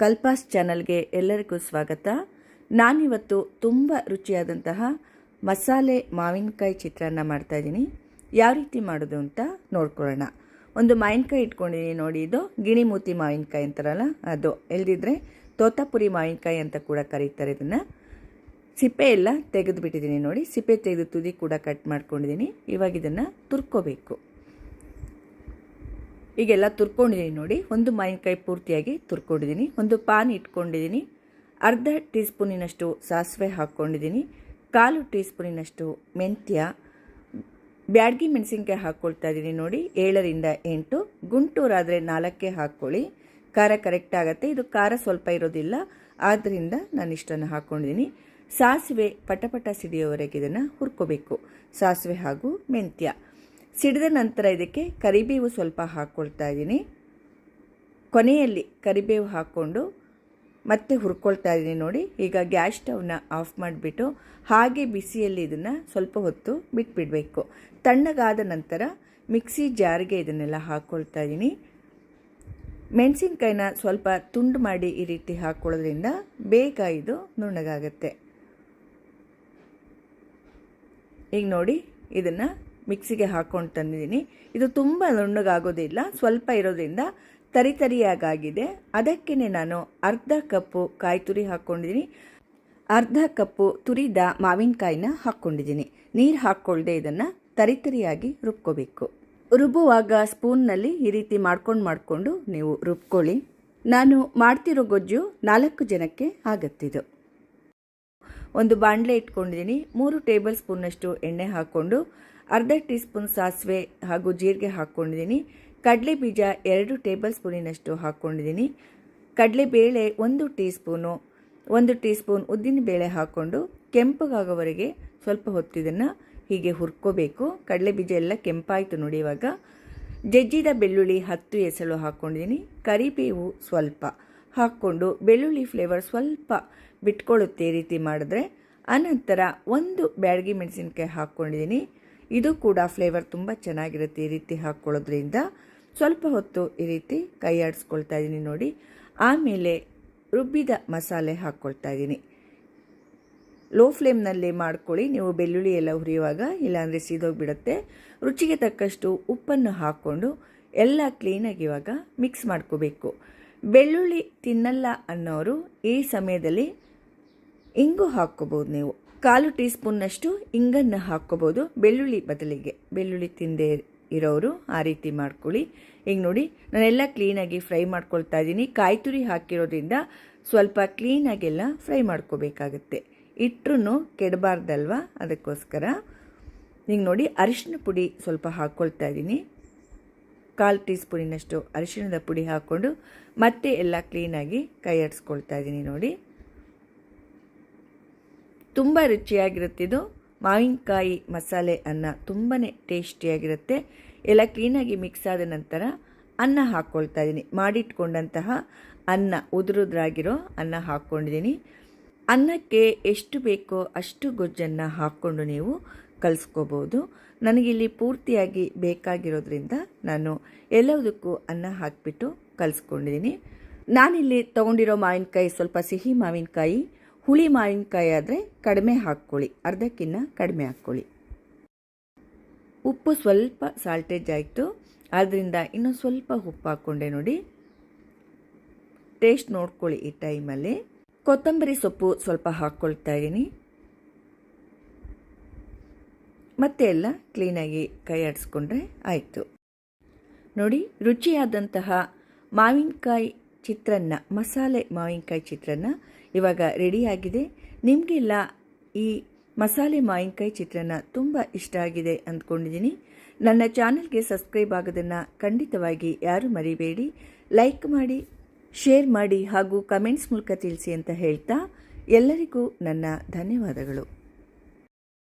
ಕಲ್ಪಾಸ್ ಚಾನಲ್ಗೆ ಎಲ್ಲರಿಗೂ ಸ್ವಾಗತ. ನಾನಿವತ್ತು ತುಂಬ ರುಚಿಯಾದಂತಹ ಮಸಾಲೆ ಮಾವಿನಕಾಯಿ ಚಿತ್ರಾನ್ನ ಮಾಡ್ತಾಯಿದ್ದೀನಿ ಯಾವ ರೀತಿ ಮಾಡೋದು ಅಂತ ನೋಡ್ಕೊಳ್ಳೋಣ. ಒಂದು ಮಾವಿನಕಾಯಿ ಇಟ್ಕೊಂಡಿದ್ದೀನಿ ನೋಡಿ, ಇದು ಗಿಣಿಮೂತಿ ಮಾವಿನಕಾಯಿ ಅಂತಾರಲ್ಲ, ಅದು ಎಲ್ದಿದ್ರೆ ತೋತಾಪುರಿ ಮಾವಿನಕಾಯಿ ಅಂತ ಕೂಡ ಕರೀತಾರೆ ಇದನ್ನು. ಸಿಪ್ಪೆ ಎಲ್ಲ ತೆಗೆದು ಬಿಟ್ಟಿದ್ದೀನಿ ನೋಡಿ, ಸಿಪ್ಪೆ ತೆಗೆದು ತುದಿ ಕೂಡ ಕಟ್ ಮಾಡ್ಕೊಂಡಿದ್ದೀನಿ ಇವಾಗ ಇದನ್ನು ತುರ್ಕೋಬೇಕು. ಈಗೆಲ್ಲ ತುರ್ಕೊಂಡಿದ್ದೀನಿ ನೋಡಿ. ಒಂದು ಮಾವಿನಕಾಯಿ ಪೂರ್ತಿಯಾಗಿ ತುರ್ಕೊಂಡಿದ್ದೀನಿ ಒಂದು ಪಾನ್ ಇಟ್ಕೊಂಡಿದ್ದೀನಿ ಅರ್ಧ ಟೀ ಸ್ಪೂನಿನಷ್ಟು ಸಾಸಿವೆ ಹಾಕ್ಕೊಂಡಿದ್ದೀನಿ ಕಾಲು ಟೀ ಸ್ಪೂನಿನಷ್ಟು ಮೆಂತ್ಯ. ಬ್ಯಾಡ್ಗಿ ಮೆಣಸಿನ್ಕಾಯಿ ಹಾಕ್ಕೊಳ್ತಾ ಇದ್ದೀನಿ ನೋಡಿ. ಏಳರಿಂದ ಎಂಟು. ಗುಂಟೂರಾದರೆ ನಾಲ್ಕೇ ಹಾಕ್ಕೊಳ್ಳಿ ಖಾರ ಕರೆಕ್ಟ್ ಆಗುತ್ತೆ. ಇದು ಖಾರ ಸ್ವಲ್ಪ ಇರೋದಿಲ್ಲ. ಆದ್ದರಿಂದ ನಾನು ಇಷ್ಟನ್ನು ಹಾಕ್ಕೊಂಡಿದ್ದೀನಿ ಸಾಸಿವೆ ಪಟಪಟ ಸಿಡಿಯೋವರೆಗೆ ಇದನ್ನು ಹುರ್ಕೋಬೇಕು. ಸಾಸಿವೆ ಹಾಗೂ ಮೆಂತ್ಯ. ಸಿಡಿದ ನಂತರ ಇದಕ್ಕೆ ಕರಿಬೇವು ಸ್ವಲ್ಪ ಹಾಕ್ಕೊಳ್ತಾ ಇದ್ದೀನಿ. ಕೊನೆಯಲ್ಲಿ ಕರಿಬೇವು ಹಾಕ್ಕೊಂಡು ಮತ್ತೆ ಹುರ್ಕೊಳ್ತಾ ಇದ್ದೀನಿ ನೋಡಿ. ಈಗ ಗ್ಯಾಸ್ ಸ್ಟವ್ನ ಆಫ್ ಮಾಡಿಬಿಟ್ಟು ಹಾಗೆ ಬಿಸಿಯಲ್ಲಿ ಇದನ್ನು ಸ್ವಲ್ಪ ಹೊತ್ತು ಬಿಟ್ಬಿಡಬೇಕು. ತಣ್ಣಗಾದ ನಂತರ ಮಿಕ್ಸಿ ಜಾರ್ಗೆ ಇದನ್ನೆಲ್ಲ ಹಾಕ್ಕೊಳ್ತಾ ಇದ್ದೀನಿ. ಮೆಣಸಿನ್ಕಾಯಿನ ಸ್ವಲ್ಪ ತುಂಡು ಮಾಡಿ ಈ ರೀತಿ ಹಾಕ್ಕೊಳ್ಳೋದ್ರಿಂದ ಬೇಗ ಇದು ನುಣ್ಣಗಾಗತ್ತೆ. ಈಗ ನೋಡಿ, ಇದನ್ನು ಮಿಕ್ಸಿಗೆ ಹಾಕ್ಕೊಂಡು ತಂದಿದ್ದೀನಿ. ಇದು ತುಂಬ ನುಣ್ಣಗಾಗೋದಿಲ್ಲ, ಸ್ವಲ್ಪ ಇರೋದ್ರಿಂದ ತರಿ ತರಿಯಾಗಾಗಿದೆ. ಅದಕ್ಕೇ ನಾನು ಅರ್ಧ ಕಪ್ಪು ಕಾಯಿ ತುರಿ ಹಾಕ್ಕೊಂಡಿದ್ದೀನಿ ಅರ್ಧ ಕಪ್ಪು ತುರಿದ ಮಾವಿನಕಾಯಿನ ಹಾಕ್ಕೊಂಡಿದ್ದೀನಿ ನೀರು ಹಾಕ್ಕೊಳ್ಳದೆ ಇದನ್ನು ತರಿತರಿಯಾಗಿ ರುಬ್ಕೋಬೇಕು. ರುಬ್ಬುವಾಗ ಸ್ಪೂನ್ನಲ್ಲಿ ಈ ರೀತಿ ಮಾಡ್ಕೊಂಡು ಮಾಡಿಕೊಂಡು ನೀವು ರುಬ್ಕೊಳ್ಳಿ. ನಾನು ಮಾಡ್ತಿರೋ ಗೊಜ್ಜು ನಾಲ್ಕು ಜನಕ್ಕೆ ಆಗತ್ತಿದು. ಒಂದು ಬಾಣಲೆ ಇಟ್ಕೊಂಡಿದ್ದೀನಿ. ಮೂರು ಟೇಬಲ್ ಸ್ಪೂನ್ನಷ್ಟು ಎಣ್ಣೆ ಹಾಕ್ಕೊಂಡು ಅರ್ಧ ಟೀ ಸ್ಪೂನ್ ಸಾಸಿವೆ ಹಾಗೂ ಜೀರಿಗೆ ಹಾಕ್ಕೊಂಡಿದ್ದೀನಿ. ಕಡಲೆ ಬೀಜ ಎರಡು ಟೇಬಲ್ ಸ್ಪೂನಿನಷ್ಟು ಹಾಕ್ಕೊಂಡಿದ್ದೀನಿ. ಕಡಲೆಬೇಳೆ ಒಂದು ಟೀ ಸ್ಪೂನು, ಒಂದು ಟೀ ಸ್ಪೂನ್ ಉದ್ದಿನ ಬೇಳೆ ಹಾಕ್ಕೊಂಡು ಕೆಂಪಗಾಗೋವರೆಗೆ ಸ್ವಲ್ಪ ಹೊತ್ತಿದನ್ನು ಹೀಗೆ ಹುರ್ಕೋಬೇಕು. ಕಡಲೆ ಬೀಜ ಎಲ್ಲ ಕೆಂಪಾಯಿತು ನೋಡಿ ಇವಾಗ. ಜಜ್ಜಿದ ಬೆಳ್ಳುಳ್ಳಿ ಹತ್ತು ಎಸಳು ಹಾಕ್ಕೊಂಡಿದ್ದೀನಿ. ಕರಿಬೇವು ಸ್ವಲ್ಪ ಹಾಕ್ಕೊಂಡು ಬೆಳ್ಳುಳ್ಳಿ ಫ್ಲೇವರ್ ಸ್ವಲ್ಪ ಬಿಟ್ಕೊಳ್ಳುತ್ತೆ ಈ ರೀತಿ ಮಾಡಿದ್ರೆ, ಅನಂತರ ಒಂದು ಬ್ಯಾಡಗಿ ಮೆಣಸಿನ್ಕಾಯಿ ಹಾಕ್ಕೊಂಡಿದ್ದೀನಿ. ಇದು ಕೂಡ ಫ್ಲೇವರ್ ತುಂಬ ಚೆನ್ನಾಗಿರುತ್ತೆ ಈ ರೀತಿ ಹಾಕ್ಕೊಳ್ಳೋದ್ರಿಂದ. ಸ್ವಲ್ಪ ಹೊತ್ತು ಈ ರೀತಿ ಕೈ ಆಡಿಸ್ಕೊಳ್ತಾ ಇದ್ದೀನಿ ನೋಡಿ. ಆಮೇಲೆ ರುಬ್ಬಿದ ಮಸಾಲೆ ಹಾಕ್ಕೊಳ್ತಾ ಇದ್ದೀನಿ ಲೋ ಫ್ಲೇಮ್ನಲ್ಲಿ ಮಾಡ್ಕೊಳ್ಳಿ. ನೀವು ಬೆಳ್ಳುಳ್ಳಿ ಎಲ್ಲ ಹುರಿಯುವಾಗ, ಇಲ್ಲಾಂದರೆ ಸೀದೋಗಿಬಿಡುತ್ತೆ. ರುಚಿಗೆ ತಕ್ಕಷ್ಟು ಉಪ್ಪನ್ನು ಹಾಕ್ಕೊಂಡು ಎಲ್ಲ ಕ್ಲೀನಾಗಿ ಇವಾಗ ಮಿಕ್ಸ್ ಮಾಡ್ಕೋಬೇಕು. ಬೆಳ್ಳುಳ್ಳಿ ತಿನ್ನಲ್ಲ ಅನ್ನೋರು ಈ ಸಮಯದಲ್ಲಿ ಇಂಗು ಹಾಕ್ಕೋಬೋದು ನೀವು. ಕಾಲು ಟೀ ಸ್ಪೂನ್ನಷ್ಟು ಇಂಗನ್ನು ಹಾಕ್ಕೋಬೋದು. ಬೆಳ್ಳುಳ್ಳಿ ಬದಲಿಗೆ. ಬೆಳ್ಳುಳ್ಳಿ ತಿಂದೇ ಇರೋರು ಆ ರೀತಿ ಮಾಡ್ಕೊಳ್ಳಿ. ಈಗ ನೋಡಿ, ನಾನೆಲ್ಲ ಕ್ಲೀನಾಗಿ ಫ್ರೈ ಮಾಡ್ಕೊಳ್ತಾ ಇದ್ದೀನಿ. ಕಾಯಿ ತುರಿ ಹಾಕಿರೋದ್ರಿಂದ ಸ್ವಲ್ಪ ಕ್ಲೀನಾಗೆಲ್ಲ ಫ್ರೈ ಮಾಡ್ಕೋಬೇಕಾಗತ್ತೆ. ಇಟ್ಟರು ಕೆಡಬಾರ್ದಲ್ವಾ? ಅದಕ್ಕೋಸ್ಕರ ಈಗ ನೋಡಿ, ಅರಿಶಿನ ಪುಡಿ ಸ್ವಲ್ಪ ಹಾಕ್ಕೊಳ್ತಾ ಇದ್ದೀನಿ. ಕಾಲು ಟೀ ಸ್ಪೂನಿನಷ್ಟು ಅರಿಶಿಣದ ಪುಡಿ ಹಾಕ್ಕೊಂಡು ಮತ್ತೆ ಎಲ್ಲ ಕ್ಲೀನಾಗಿ ಕೈ ಆಡಿಸ್ಕೊಳ್ತಾ ಇದ್ದೀನಿ ನೋಡಿ. ತುಂಬ ರುಚಿಯಾಗಿರುತ್ತಿದ್ದು ಮಾವಿನಕಾಯಿ ಮಸಾಲೆ ಅನ್ನ ತುಂಬಾ ಟೇಸ್ಟಿಯಾಗಿರುತ್ತೆ. ಎಲ್ಲ ಕ್ಲೀನಾಗಿ ಮಿಕ್ಸ್ ಆದ ನಂತರ ಅನ್ನ ಹಾಕ್ಕೊಳ್ತಾ ಇದ್ದೀನಿ. ಮಾಡಿಟ್ಕೊಂಡಂತಹ ಅನ್ನ, ಉದುರುದ್ರಾಗಿರೋ ಅನ್ನ ಹಾಕ್ಕೊಂಡಿದ್ದೀನಿ. ಅನ್ನಕ್ಕೆ ಎಷ್ಟು ಬೇಕೋ ಅಷ್ಟು ಗೊಜ್ಜನ್ನು ಹಾಕ್ಕೊಂಡು ನೀವು ಕಲಿಸ್ಕೋಬೋದು. ನನಗಿಲ್ಲಿ ಪೂರ್ತಿಯಾಗಿ ಬೇಕಾಗಿರೋದ್ರಿಂದ ನಾನು ಎಲ್ಲದಕ್ಕೂ ಅನ್ನ ಹಾಕಿಬಿಟ್ಟು ಕಲಿಸ್ಕೊಂಡಿದ್ದೀನಿ. ನಾನಿಲ್ಲಿ ತೊಗೊಂಡಿರೋ ಮಾವಿನಕಾಯಿ ಸ್ವಲ್ಪ ಸಿಹಿ ಮಾವಿನಕಾಯಿ ಹುಳಿ ಮಾವಿನಕಾಯಿ ಆದರೆ ಕಡಿಮೆ ಹಾಕ್ಕೊಳ್ಳಿ. ಅರ್ಧಕ್ಕಿನ್ನ ಕಡಿಮೆ ಹಾಕ್ಕೊಳ್ಳಿ. ಉಪ್ಪು ಸ್ವಲ್ಪ ಸಾಲ್ಟೇಜ್ ಆಯಿತು. ಆದ್ದರಿಂದ ಇನ್ನೂ ಸ್ವಲ್ಪ ಉಪ್ಪು ಹಾಕ್ಕೊಂಡೆ ನೋಡಿ. ಟೇಸ್ಟ್ ನೋಡ್ಕೊಳ್ಳಿ ಈ ಟೈಮಲ್ಲಿ ಕೊತ್ತಂಬರಿ ಸೊಪ್ಪು ಸ್ವಲ್ಪ ಹಾಕ್ಕೊಳ್ತಾ ಇದ್ದೀನಿ. ಮತ್ತೆ ಎಲ್ಲ ಕ್ಲೀನಾಗಿ ಕೈ ಆಡಿಸ್ಕೊಂಡ್ರೆ ಆಯಿತು. ನೋಡಿ, ರುಚಿಯಾದಂತಹ ಮಾವಿನಕಾಯಿ ಚಿತ್ರಾನ್ನ, ಮಸಾಲೆ ಮಾವಿನಕಾಯಿ ಚಿತ್ರಾನ್ನ ಇವಾಗ ರೆಡಿಯಾಗಿದೆ ನಿಮಗೆಲ್ಲ ಈ ಮಸಾಲೆ ಮಾವಿನಕಾಯಿ ಚಿತ್ರನ ತುಂಬ ಇಷ್ಟ ಆಗಿದೆ ಅಂದ್ಕೊಂಡಿದ್ದೀನಿ. ನನ್ನ ಚಾನಲ್ಗೆ ಸಬ್ಸ್ಕ್ರೈಬ್ ಆಗೋದನ್ನು ಖಂಡಿತವಾಗಿ ಯಾರು ಮರಿಬೇಡಿ. ಲೈಕ್ ಮಾಡಿ ಶೇರ್ ಮಾಡಿ ಹಾಗೂ ಕಮೆಂಟ್ಸ್ ಮೂಲಕ ತಿಳಿಸಿ ಅಂತ ಹೇಳ್ತಾ ಎಲ್ಲರಿಗೂ ನನ್ನ ಧನ್ಯವಾದಗಳು.